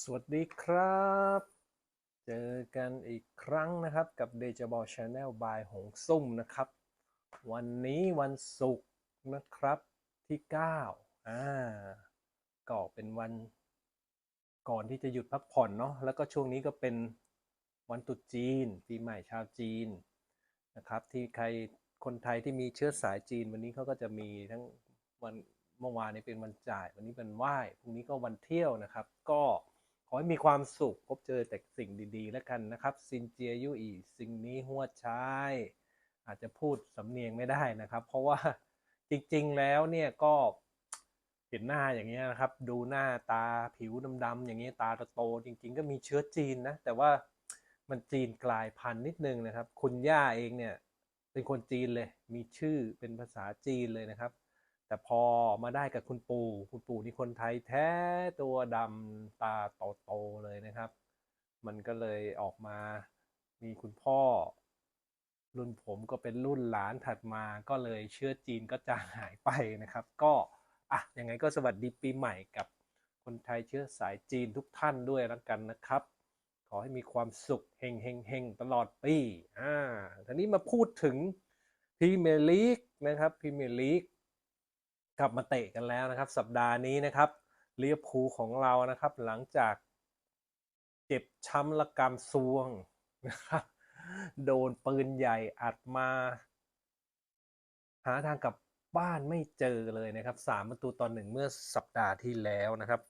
สวัสดีครับ เจอกันอีกครั้งนะครับกับ d e j a b o Channel by หงซุ่มนะครับ วันนี้วันศุกร์นะครับที่ 9 อ่าก็เป็นวันก่อนที่จะหยุดพักผ่อนเนาะแล้วก็ช่วงนี้ก็เป็นวันตรุษจีน ปีใหม่ชาวจีนนะครับ ที่ใครคนไทยที่มีเชื้อสายจีน วันนี้เขาก็จะมีทั้งวันเมื่อวานนี้เป็นวันจ่าย วันนี้เป็นไหว้พรุ่งนี้ก็วันเที่ยวนะครับ ก็ ให้มีความสุขพบเจอแต่สิ่งดีๆ แล้วกันนะครับซินเจียยุอีสิ่งนี้หัวชายอาจจะพูดสำเนียงไม่ได้นะครับ เพราะว่าจริงๆแล้วเนี่ยก็เห็นหน้าอย่างเงี้ยนะครับ ดูหน้าตาผิวดำๆอย่างเงี้ยตาโตจริง ๆ ก็มีเชื้อจีนนะ แต่ว่ามันจีนกลายพันธุ์นิดนึงนะครับ คุณย่าเองเนี่ยเป็นคนจีนเลย มีชื่อเป็นภาษาจีนเลยนะครับ แต่พอมาได้กับคุณปู่คุณปู่นี่คนไทยแท้ตัวดำตาโตๆเลยนะครับ มันก็เลยออกมามีคุณพ่อ รุ่นผมก็เป็นรุ่นหลานถัดมาก็เลยเชื้อจีนก็จางหายไปนะครับ ก็อะยังไงก็สวัสดีปีใหม่กับคนไทยเชื้อสายจีนทุกท่านด้วยแล้วกันนะครับ ขอให้มีความสุขเฮงเฮงเฮงตลอดปีอ่าทีนี้มาพูดถึงพรีเมียร์ลีกนะครับพรีเมียร์ลีก กลับมาเตะกันแล้วนะครับ สัปดาห์นี้นะครับเลียพูลของเรานะครับ หลังจากเจ็บช้ำละกำซวงนะครับโดนปืนใหญ่อัดมา หาทางกลับบ้านไม่เจอเลยนะครับสามประตูต่อหนึ่งเมื่อสัปดาห์ที่แล้วนะครับ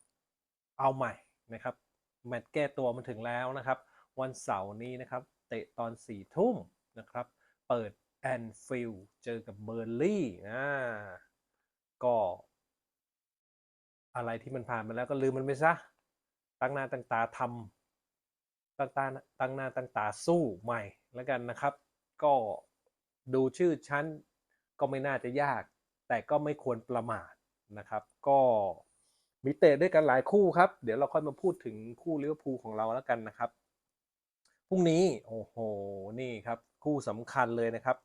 เอาใหม่นะครับแมตช์แก้ตัวมาถึงแล้วนะครับ วันเสาร์นี้นะครับ เตะตอนสี่ทุ่มนะครับ เปิดแอนฟิลด์เจอกับเบอร์ลี่นะ ก็ อะไรที่มันผ่านมาแล้วก็ลืมมันไปซะ ตั้งหน้าตั้งตาทำตั้งตาตั้งหน้าตั้งตาสู้ใหม่แล้วกันนะครับ ก็ดูชื่อชั้นก็ไม่น่าจะยาก แต่ก็ไม่ควรประมาทนะครับ ก็มีเตะด้วยกันหลายคู่ครับ เดี๋ยวเราค่อยมาพูดถึงคู่ลิเวอร์พูลของเราแล้วกันนะครับพรุ่งนี้โอ้โหนี่ครับ คู่สำคัญเลยนะครับ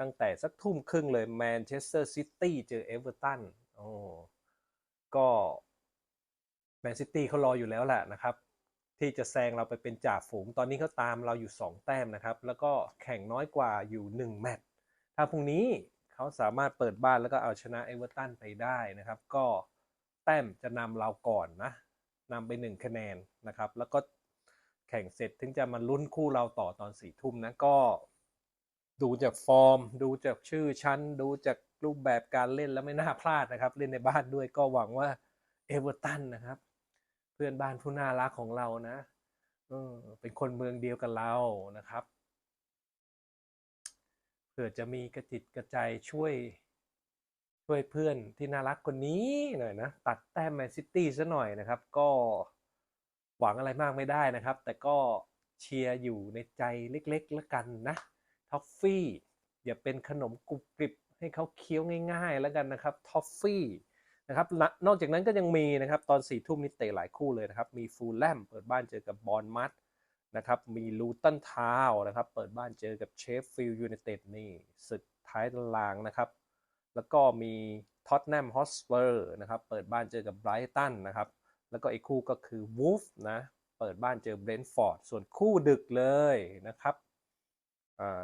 ตั้งแต่สักทุ่มครึ่งเลยแมนเชสเตอร์ซิตี้เจอเอเวอร์ตันโอ้ก็แมนซิตี้เขารออยู่แล้วแหละนะครับ ที่จะแซงเราไปเป็นจ่าฝูง ตอนนี้เขาตามเราอยู่ 2 แต้มนะครับ แล้วก็แข่งน้อยกว่าอยู่ 1 แมตช์ถ้าพรุ่งนี้เขาสามารถเปิดบ้านแล้วก็เอาชนะเอเวอร์ตันไปได้นะครับ ก็แต้มจะนำเราก่อนนะนำไป 1 คะแนนนะครับ แล้วก็แข่งเสร็จถึงจะมาลุ้นคู่เราต่อตอนสี่ทุ่มนะก็ ดูจากฟอร์ม ดูจากชื่อชั้น ดูจากรูปแบบการเล่นแล้วไม่น่าพลาดนะครับ เล่นในบ้านด้วยก็หวังว่าเอเวอร์ตันนะครับ เพื่อนบ้านผู้น่ารักของเรานะเออเป็นคนเมืองเดียวกับเรานะครับเผื่อจะมีกระจิตกระใจช่วยช่วยเพื่อนที่น่ารักคนนี้หน่อยนะ ตัดแต้มแมนซิตี้ซะหน่อยนะครับ ก็หวังอะไรมากไม่ได้นะครับ แต่ก็เชียร์อยู่ในใจเล็กๆแล้วกันนะ ท็อฟฟี่อย่าเป็นขนมกรุบกริบให้เขาเคี้ยวง่าย ๆ แล้วกันนะครับท็อฟฟี่นะครับนอกจากนั้นก็ยังมีนะครับตอนสี่ทุ่มนี้เตะหลายคู่เลยนะครับ มีฟูลแลมเปิดบ้านเจอกับบอลมัดนะครับมีลูตันทาวนะครับเปิดบ้านเจอกับเชฟฟิลด์ยูไนเต็ดนี่ศึกท้ายตารางนะครับ แล้วก็มีท็อตแนมฮอสเปอร์นะครับเปิดบ้านเจอกับไบรตันนะครับแล้วก็อีกคู่ก็คือวูฟนะเปิดบ้านเจอเบรนท์ฟอร์ดส่วนคู่ดึกเลยนะครับ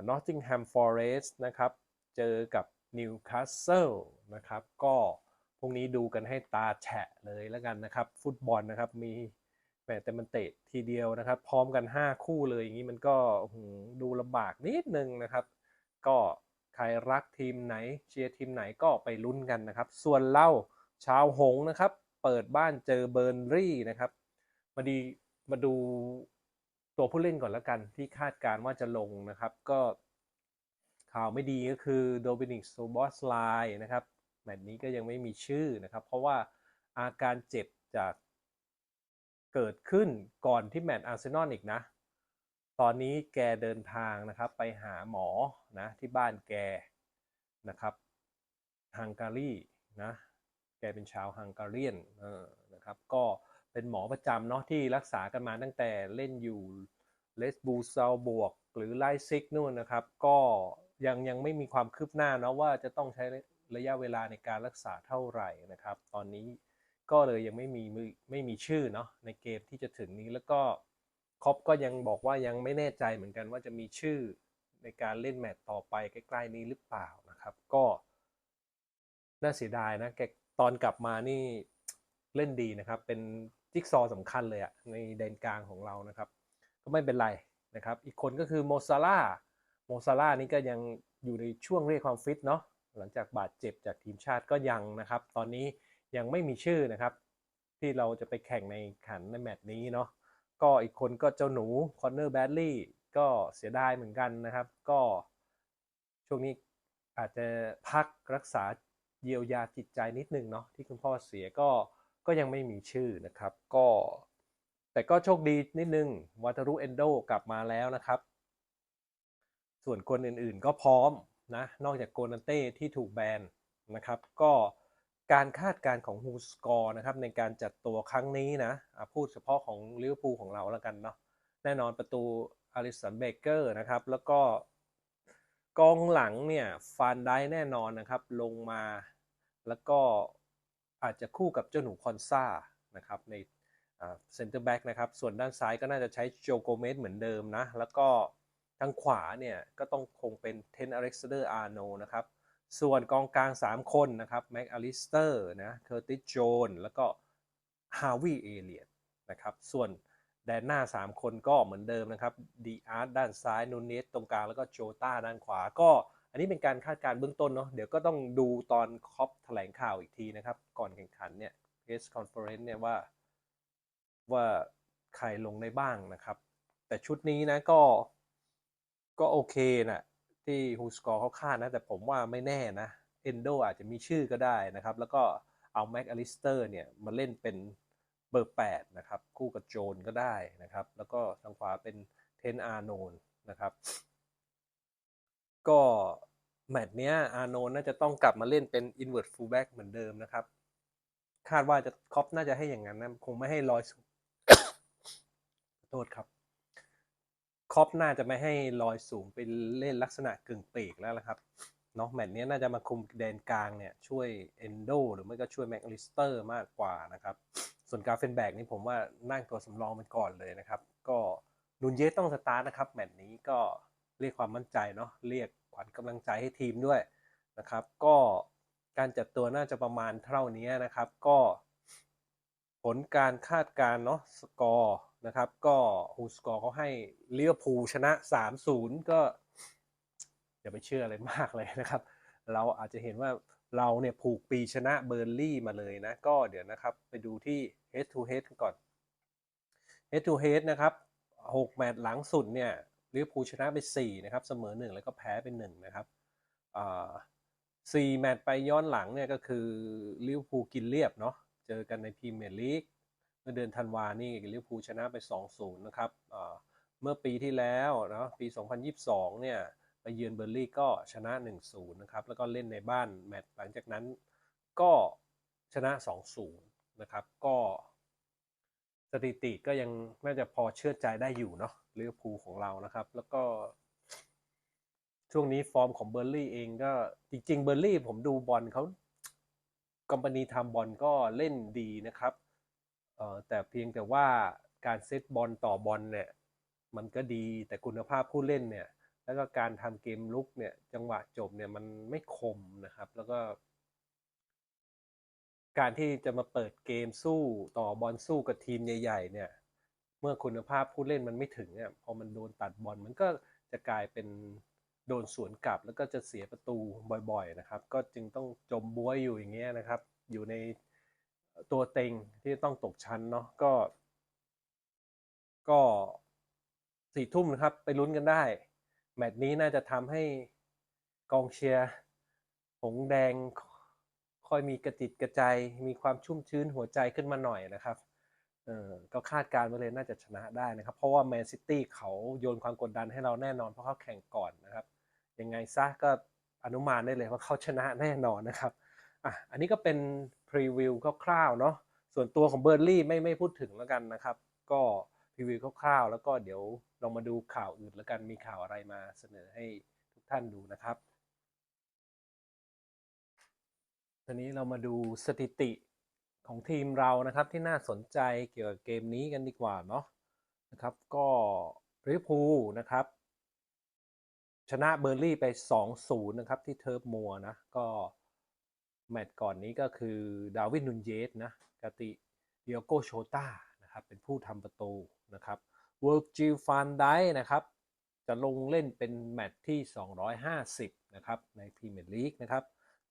นอตติงแฮมฟอเรสต์นะครับ เจอกับนิวคาสเซิลนะครับ ก็พรุ่งนี้ดูกันให้ตาแฉะเลยแล้วกันนะครับ ฟุตบอลนะครับ มีแหมแต่มันเตะทีเดียวนะครับ พร้อมกัน 5 คู่เลยอย่างนี้มันก็ดูลำบากนิดนึงนะครับ ก็ใครรักทีมไหนเชียร์ทีมไหนก็ไปลุ้นกันนะครับ ส่วนเราชาวหงนะครับ เปิดบ้านเจอเบอร์นรี่นะครับ มาดีมาดู ตัวผู้เล่นก่อนแล้วกันที่คาดการว่าจะลงนะครับก็ข่าวไม่ดีก็คือโดมินิกโซบอสไลนะครับแมตช์นี้ก็ยังไม่มีชื่อนะครับ เพราะว่าอาการเจ็บจากเกิดขึ้นก่อนที่แมตช์อาร์เซนอลอีกนะ ตอนนี้แกเดินทางนะครับไปหาหมอนะที่บ้านแกนะครับฮังการีนะแกเป็นชาวฮังการีนเออนะครับก็ เป็นหมอประจำเนาะที่รักษากันมาตั้งแต่เล่นอยู่เลสบูซาบวก หรือไลซิกนู่นนะครับ ก็ยังยังไม่มีความคืบหน้าเนาะว่าจะต้องใช้ระยะเวลาในการรักษาเท่าไหร่นะครับ ตอนนี้ก็เลยยังไม่มีมือไม่มีชื่อเนาะในเกมที่จะถึงนี้แล้วก็คอปก็ยังบอกว่ายังไม่แน่ใจเหมือนกันว่าจะมีชื่อในการเล่นแมตต์ต่อไปใกล้ ๆ นี้หรือเปล่านะครับ ก็ น่าเสียดายนะแกตอนกลับมานี่เล่นดีนะครับ เป็น จิ๊กซอว์สำคัญเลยอะในแดนกลางของเรานะครับ ก็ไม่เป็นไรนะครับ อีกคนก็คือโมซาร่าโมซาร่านี่ก็ยังอยู่ในช่วงเรียกความฟิตเนาะหลังจากบาดเจ็บจากทีมชาติก็ยังนะครับ ตอนนี้ยังไม่มีชื่อนะครับ ที่เราจะไปแข่งในขันในแมตช์นี้เนาะก็อีกคนก็เจ้าหนูคอนเนอร์แบดลี่ก็เสียดายเหมือนกันนะครับ ก็ช่วงนี้อาจจะพักรักษาเยียวยาจิตใจนิดนึงเนาะที่คุณพ่อเสียก็ ก็ยังไม่มีชื่อนะครับ ก็ แต่ก็โชคดีนิดนึงวัตารุเอนโดกลับมาแล้วนะครับ ส่วนคนอื่นๆก็พร้อมนะ นอกจากโกนันเต้ที่ถูกแบนนะครับ ก็การคาดการณ์ของฮูสกอร์นะครับในการจัดตัวครั้งนี้นะอะพูดเฉพาะของลิเวอร์พูลของเราแล้วกันเนาะแน่นอนประตูอาริสันเบเกอร์นะครับ แล้วก็กองหลังเนี่ยฟานได้แน่นอนนะครับ ลงมาแล้วก็ อาจจะคู่กับเจ้าหนูคอนซ่านะครับในเซนเตอร์แบ็กนะครับ ส่วนด้านซ้ายก็น่าจะใช้โจโกเมสเหมือนเดิมนะ แล้วก็ทางขวาเนี่ยก็ต้องคงเป็นเทนอเล็กซานเดอร์อาร์โนนะครับ ส่วนกองกลาง 3 คนนะครับแม็กอลิสเตอร์นะเคอร์ติสโจนแล้วก็ฮาวิเอเลียตนะครับ ส่วนแดนหน้า 3 คนก็เหมือนเดิมนะครับดีอาร์ตด้านซ้ายนูเนสตรงกลางแล้วก็โจต้าด้านขวาก็ อันนี้เป็นการคาดการณ์เบื้องต้นเนาะเดี๋ยวก็ต้องดูตอนคอปแถลงข่าวอีกทีนะครับ ก่อนแข่งขันเนี่ยเพสคอนเฟอเรนซ์เนี่ยว่าว่าใครลงได้บ้างนะครับ แต่ชุดนี้นะก็ก็โอเคนะที่ฮูสกอร์เขาคาดนะ แต่ผมว่าไม่แน่นะเอนโดอาจจะมีชื่อก็ได้นะครับ แล้วก็เอาแม็กอลิสเตอร์เนี่ยมาเล่นเป็นเบอร์ 8 นะครับ คู่กับโจนก็ได้นะครับ แล้วก็ทางขวาเป็นเทนอาร์โนนนะครับ ก็แมตช์เนี้ยอาร์โนนน่าจะต้องกลับมาเล่นเป็น invert fullback เหมือนเดิมนะครับ คาดว่าจะคอปน่าจะให้อย่างนั้นนะคงไม่ให้ลอยสูงโทษครับคอปน่าจะไม่ให้ลอยสูงไปเล่นลักษณะกึ่งปีกแล้วละครับเนาะแมตช์นี้น่าจะมาคุมแดนกลางเนี่ยช่วยเอนโดหรือไม่ก็ช่วยแม็กลิสเตอร์มากกว่านะครับ ส่วนกาเฟนแบกนี่ผมว่านั่งตัวสำรองเป็นก่อนเลยนะครับ ก็นุนเยสต้องสตาร์ทนะครับแมตช์นี้ก็ เรียกความมั่นใจเนาะเรียกขวัญกำลังใจให้ทีมด้วยนะครับ ก็การจัดตัวน่าจะประมาณเท่านี้นะครับ ก็ผลการคาดการณ์เนาะสกอร์นะครับ ก็ฮูสกอร์เขาให้เลียวภูชนะ 3-0 ก็อย่าไปเชื่ออะไรมากเลยนะครับ เราอาจจะเห็นว่าเราเนี่ยผูกปีชนะเบอร์ลี่มาเลยนะ ก็เดี๋ยวนะครับไปดูที่ head to head ก่อน head to head นะครับ 6 แมตช์หลังสุดเนี่ย ลิเวอร์พูลชนะไป4นะครับเสมอ 1 แล้วก็แพ้ไป1นะครับสี่แมตช์ไปย้อนหลังเนี่ยก็คือลิเวอร์พูลกินเรียบเนาะเจอกันในพรีเมียร์ลีกเมื่อเดือนธันวานี่ลิเวอร์พูลชนะไป 2-0 นะครับเมื่อปีที่แล้วเนาะปี 2022 เนี่ยไปเยือนเบอร์ลี่ก็ชนะ 1-0 นะครับ แล้วก็เล่นในบ้านแมตช์หลังจากนั้นก็ชนะ 2-0 นะครับ ก็ สถิติก็ยังน่าจะพอเชื่อใจได้อยู่เนาะลิเวอร์พูลของเรานะครับ แล้วก็ ช่วงนี้ฟอร์มของเบอร์ลี่เองก็จริง ๆ เบอร์ลี่ผมดูบอลเขาคอมพานีทำบอลก็เล่นดีนะครับเอ่อแต่เพียงแต่ว่าการเซตบอลต่อบอลเนี่ย มันก็ดีแต่คุณภาพผู้เล่นเนี่ย แล้วก็การทำเกมลุกเนี่ย จังหวะจบเนี่ยมันไม่คมนะครับ แล้วก็ การที่จะมาเปิดเกมสู้ต่อบอลสู้กับทีมใหญ่ ๆ เนี่ย เมื่อคุณภาพผู้เล่นมันไม่ถึงเนี่ยพอมันโดนตัดบอลมันก็จะกลายเป็นโดนสวนกลับแล้วก็จะเสียประตูบ่อย ๆ นะครับ ก็จึงต้องจมบ้วยอยู่อย่างเงี้ยนะครับ อยู่ในตัวเต็งที่ต้องตกชั้นเนาะก็ ก็สี่ทุ่มนะครับไปลุ้นกันได้ แมตช์นี้น่าจะทำให้กองเชียร์หงแดง ค่อยมีกระจิตกระใจมีความชุ่มชื้นหัวใจขึ้นมาหน่อยนะครับเออก็คาดการณ์ไว้เลยน่าจะชนะได้นะครับ เพราะว่าแมนซิตี้เขาโยนความกดดันให้เราแน่นอน เพราะเขาแข่งก่อนนะครับ ยังไงซะก็อนุมานได้เลยว่าเขาชนะแน่นอนนะครับอะอันนี้ก็เป็นพรีวิวคร่าวๆเนาะส่วนตัวของเบอร์ลี่ไม่ไม่พูดถึงแล้วกันนะครับ ก็พรีวิวคร่าวๆ แล้วก็เดี๋ยวลองมาดูข่าวอื่นแล้วกันมีข่าวอะไรมาเสนอให้ทุกท่านดูนะครับ ทีนี้เรามาดูสถิติของทีมเรานะครับที่น่าสนใจเกี่ยวกับเกมนี้กันดีกว่าเนาะนะครับก็ริพูลนะครับ ชนะเบอร์ลี่ไป 2-0 นะครับที่เทิร์ฟมัวนะ ก็แมตช์ก่อนนี้ก็คือดาวินนุนเยสนะกติเดียโกโชตานะครับเป็นผู้ทำประตูนะครับเวิร์กจิลฟานไดนะครับจะลงเล่นเป็นแมตช์ที่ 250 นะครับในพรีเมียร์ลีกนะครับ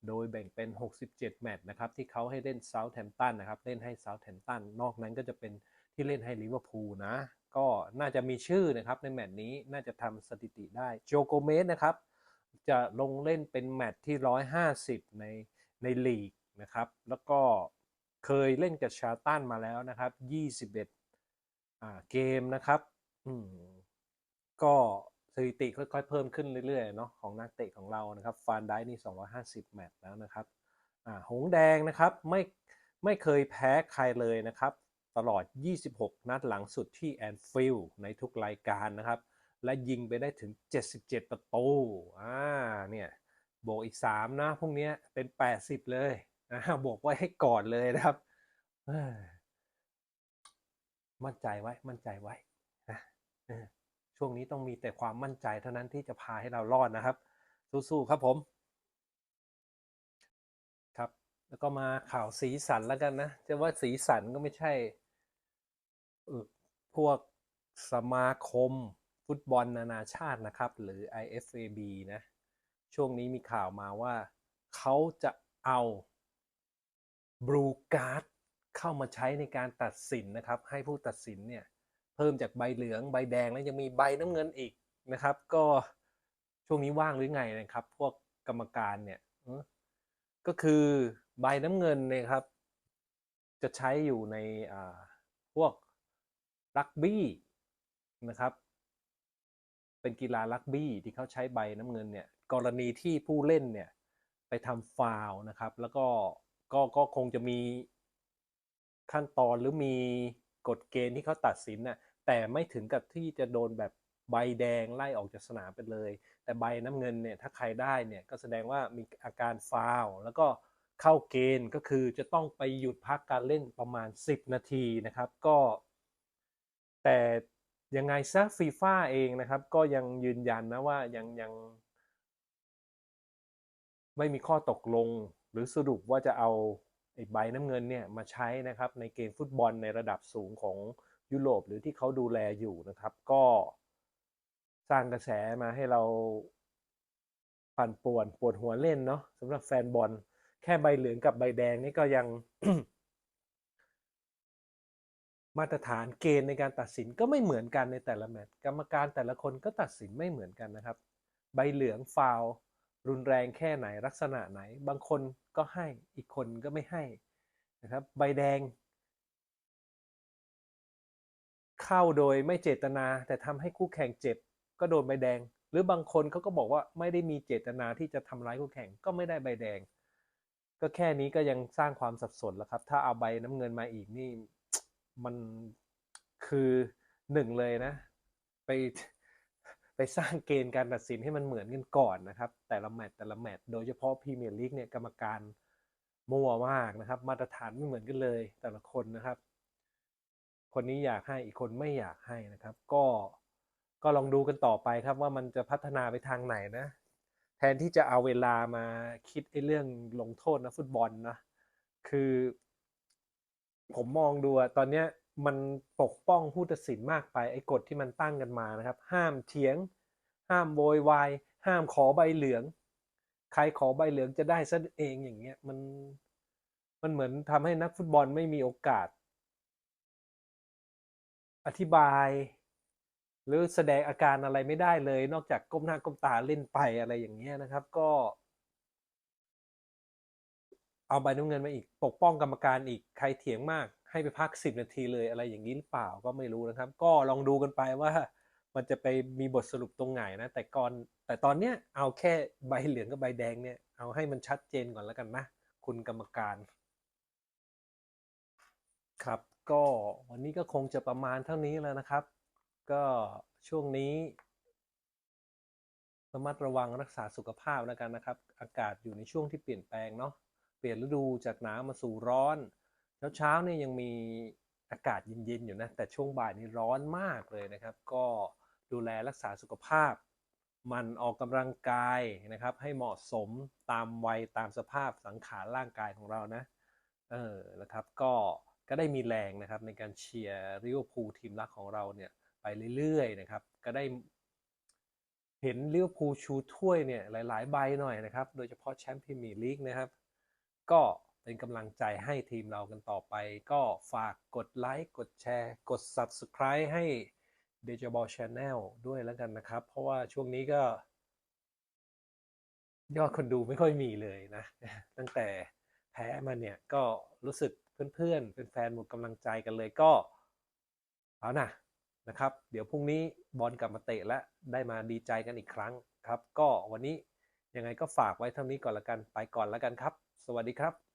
โดยแบ่งเป็น 67 แมตช์นะครับ ที่เขาให้เล่นเซาท์แฮมป์ตันนะครับ เล่นให้เซาท์แฮมป์ตันนอกนั้นก็จะเป็นที่เล่นให้ลิเวอร์พูลนะ ก็น่าจะมีชื่อนะครับในแมตช์นี้น่าจะทำสถิติได้โจโกเมสนะครับ จะลงเล่นเป็นแมตช์ที่ 150 ในในลีกนะครับ แล้วก็เคยเล่นกับชาตันมาแล้วนะครับ 21อ่าเกมนะครับอืมก็ สถิติค่อยๆเพิ่มขึ้นเรื่อยๆเนาะของนักเตะของเรานะครับฟานได้นี่ 250 แมตช์แล้วนะครับอ่าหงแดงนะครับไม่ไม่เคยแพ้ใครเลยนะครับ ตลอด 26 นัดหลังสุดที่แอนฟิลด์ในทุกรายการนะครับ และยิงไปได้ถึง 77 ประตูอ่าเนี่ยบวกอีก 3 นะ พวกเนี้ยเป็น 80 เลยนะบวกไว้ให้ก่อนเลยนะครับ มั่นใจไว้ มั่นใจไว้นะ ช่วงนี้ต้องมีแต่ความมั่นใจเท่านั้นที่จะพาให้เรารอดนะครับ สู้ๆครับผมครับ แล้วก็มาข่าวสีสันแล้วกันนะจะว่าสีสันก็ไม่ใช่พวกสมาคมฟุตบอลนานาชาตินะครับ หรือ IFAB นะ ช่วงนี้มีข่าวมาว่าเขาจะเอาบลูการ์ดเข้ามาใช้ในการตัดสินนะครับ ให้ผู้ตัดสินเนี่ย พิ่มจากใบเหลืองใบแดงแล้วยังมีใบน้ำเงินอีกนะครับ ก็ช่วงนี้ว่างหรือไงนะครับ พวกกรรมการเนี่ยก็คือใบน้ำเงินเนี่ยครับ จะใช้อยู่ในอ่าพวกรักบี้นะครับ เป็นกีฬารักบี้ที่เขาใช้ใบน้ำเงินเนี่ยกรณีที่ผู้เล่นเนี่ยไปทำฟาวนะครับ แล้วก็ก็ก็คงจะมีขั้นตอนหรือมีกฎเกณฑ์ที่เขาตัดสินน่ะ แต่ไม่ถึงกับที่จะโดนแบบใบแดงไล่ออกจากสนามไปเลย แต่ใบน้ำเงินเนี่ยถ้าใครได้เนี่ยก็แสดงว่ามีอาการฟาวแล้วก็เข้าเกณฑ์ก็คือจะต้องไปหยุดพักการเล่นประมาณ 10 นาทีนะครับ ก็ แต่ยังไงซะฟีฟ่าเองนะครับ ก็ยังยืนยันนะว่ายังยังไม่มีข้อตกลงหรือสรุปว่าจะเอาไอ้ใบน้ำเงินเนี่ยมาใช้นะครับในเกมฟุตบอลในระดับสูงของ ยุโรปหรือที่เขาดูแลอยู่นะครับ ก็สร้างกระแสมาให้เราปั่นป่วนปวดหัวเล่นเนาะสำหรับแฟนบอลแค่ใบเหลืองกับใบแดงนี่ก็ยัง มาตรฐานเกณฑ์ในการตัดสินก็ไม่เหมือนกันในแต่ละแมตช์กรรมการแต่ละคนก็ตัดสินไม่เหมือนกันนะครับ ใบเหลืองฟาวรุนแรงแค่ไหนลักษณะไหน บางคนก็ให้อีกคนก็ไม่ให้นะครับ ใบแดง เข้าโดยไม่เจตนา แต่ทำให้คู่แข่งเจ็บ ก็โดนใบแดง หรือบางคนเขาก็บอกว่าไม่ได้มีเจตนาที่จะทำร้ายคู่แข่งก็ไม่ได้ใบแดง ก็แค่นี้ก็ยังสร้างความสับสนแล้วครับ ถ้าเอาใบน้ำเงินมาอีกนี่ มันคือหนึ่งเลยนะ ไปไปสร้างเกณฑ์การตัดสินให้มันเหมือนกันก่อนนะครับ แต่ละแมตช์แต่ละแมตช์โดยเฉพาะพรีเมียร์ลีกเนี่ยกรรมการมั่วมากนะครับ มาตรฐานไม่เหมือนกันเลยแต่ละคนนะครับ คนนี้อยากให้อีกคนไม่อยากให้นะครับ ก็ก็ลองดูกันต่อไปครับว่ามันจะพัฒนาไปทางไหนนะ แทนที่จะเอาเวลามาคิดไอ้เรื่องลงโทษนะฟุตบอลนะคือ ผมมองดูอะตอนเนี้ยมันปกป้องผู้ตัดสินมากไปไอ้กฎที่มันตั้งกันมานะครับ ห้ามเถียง ห้ามโวยวายห้ามขอใบเหลือง ใครขอใบเหลืองจะได้ซะเองอย่างเงี้ยมันมันเหมือนทำให้นักฟุตบอลไม่มีโอกาส อธิบาย หรือแสดงอาการอะไรไม่ได้เลย นอกจากก้มหน้าก้มตาเล่นไปอะไรอย่างเงี้ยนะครับ ก็ เอาใบน้ำเงินมาอีก ปกป้องกรรมการอีกใครเถียงมาก ให้ไปพักสิบนาทีเลยอะไรอย่างนี้หรือเปล่าก็ไม่รู้นะครับ ก็ลองดูกันไปว่า มันจะไปมีบทสรุปตรงไหนนะ แต่ก่อนแต่ตอนเนี้ยเอาแค่ใบเหลืองกับใบแดงเนี่ยเอาให้มันชัดเจนก่อนแล้วกันนะ คุณกรรมการครับ ก็วันนี้ก็คงจะประมาณเท่านี้แล้วนะครับ ก็ช่วงนี้ระมัดระวังรักษาสุขภาพแล้วกันนะครับ อากาศอยู่ในช่วงที่เปลี่ยนแปลงเนาะเปลี่ยนฤดูจากหนาวมาสู่ร้อนเช้าๆเนี่ยยังมีอากาศเย็นๆอยู่นะแต่ช่วงบ่ายนี่ร้อนมากเลยนะครับ ก็ดูแลรักษาสุขภาพ มันออกกำลังกายนะครับ ให้เหมาะสมตามวัยตามสภาพสังขารร่างกายของเรานะเออนะครับก็ ก็ได้มีแรงนะครับในการเชียร์ลิเวอร์พูลทีมรักของเราเนี่ยไปเรื่อยๆนะครับ ก็ได้เห็นลิเวอร์พูลชูถ้วยเนี่ยหลาย ๆ ใบหน่อยนะครับ โดยเฉพาะแชมป์พรีเมียร์ลีกนะครับ ก็เป็นกำลังใจให้ทีมเรากันต่อไป ก็ฝากกดไลค์ กดแชร์ กด Subscribe ให้ d e j a b a l Channel ด้วยแล้วกันนะครับ เพราะว่าช่วงนี้ก็ ยอดคนดูไม่ค่อยมีเลยนะ ตั้งแต่แพ้มาเนี่ยก็รู้สึก เพื่อนๆเป็นแฟนหมดกำลังใจกันเลยก็เอานะนะครับ เดี๋ยวพรุ่งนี้บอลกลับมาเตะและได้มาดีใจกันอีกครั้งครับ ก็วันนี้ยังไงก็ฝากไว้เท่านี้ก่อนละกันไปก่อนละกันครับ สวัสดีครับ